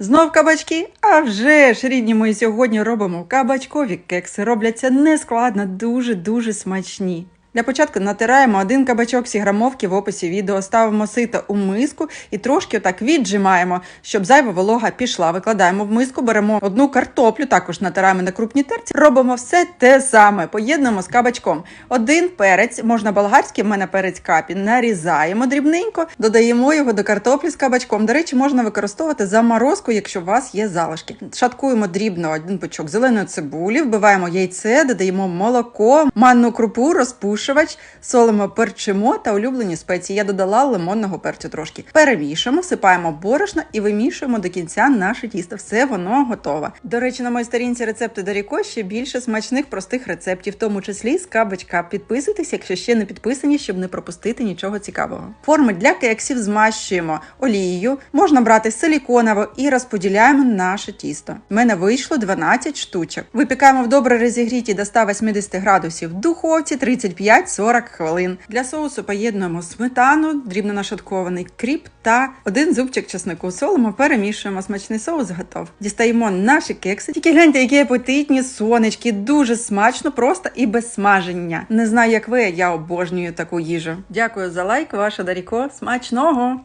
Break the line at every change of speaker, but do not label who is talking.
Знов кабачки? А вже ж, рідні мої, сьогодні робимо кабачкові кекси. Робляться нескладно, дуже-дуже смачні. Для початку натираємо один кабачок всі грамовки в описі відео, ставимо сито у миску і трошки отак віджимаємо, щоб зайва волога пішла. Викладаємо в миску, беремо одну картоплю, також натираємо на крупній терці. Робимо все те саме, поєднуємо з кабачком. Один перець, можна болгарський, в мене перець капі, нарізаємо дрібненько, додаємо його до картоплі з кабачком. До речі, можна використовувати заморозку, якщо у вас є залишки. Шаткуємо дрібно один пучок зеленої цибулі, вбиваємо яйце, додаємо молоко, манну крупу, розпушувач, солимо, перчимо та улюблені спеції. Я додала лимонного перцю трошки. Перемішуємо, сипаємо борошно і вимішуємо до кінця наше тісто. Все воно готове. До речі, на моїй сторінці рецепти Даріко ще більше смачних простих рецептів, в тому числі з кабачка. Підписуйтесь, якщо ще не підписані, щоб не пропустити нічого цікавого. Форми для кексів змащуємо олією, можна брати силіконову і розподіляємо наше тісто. У мене вийшло 12 штучок. Випікаємо в добре розігріті до 180 градусів в духовці 35-40 хвилин. Для соусу поєднуємо сметану, дрібно нашаткований кріп та один зубчик чеснику. Солимо, перемішуємо. Смачний соус готов. Дістаємо наші кекси. Тільки гляньте, які апетитні сонечки, дуже смачно, просто і без смаження. Не знаю, як ви, я обожнюю таку їжу. Дякую за лайк, ваша Даріко. Смачного!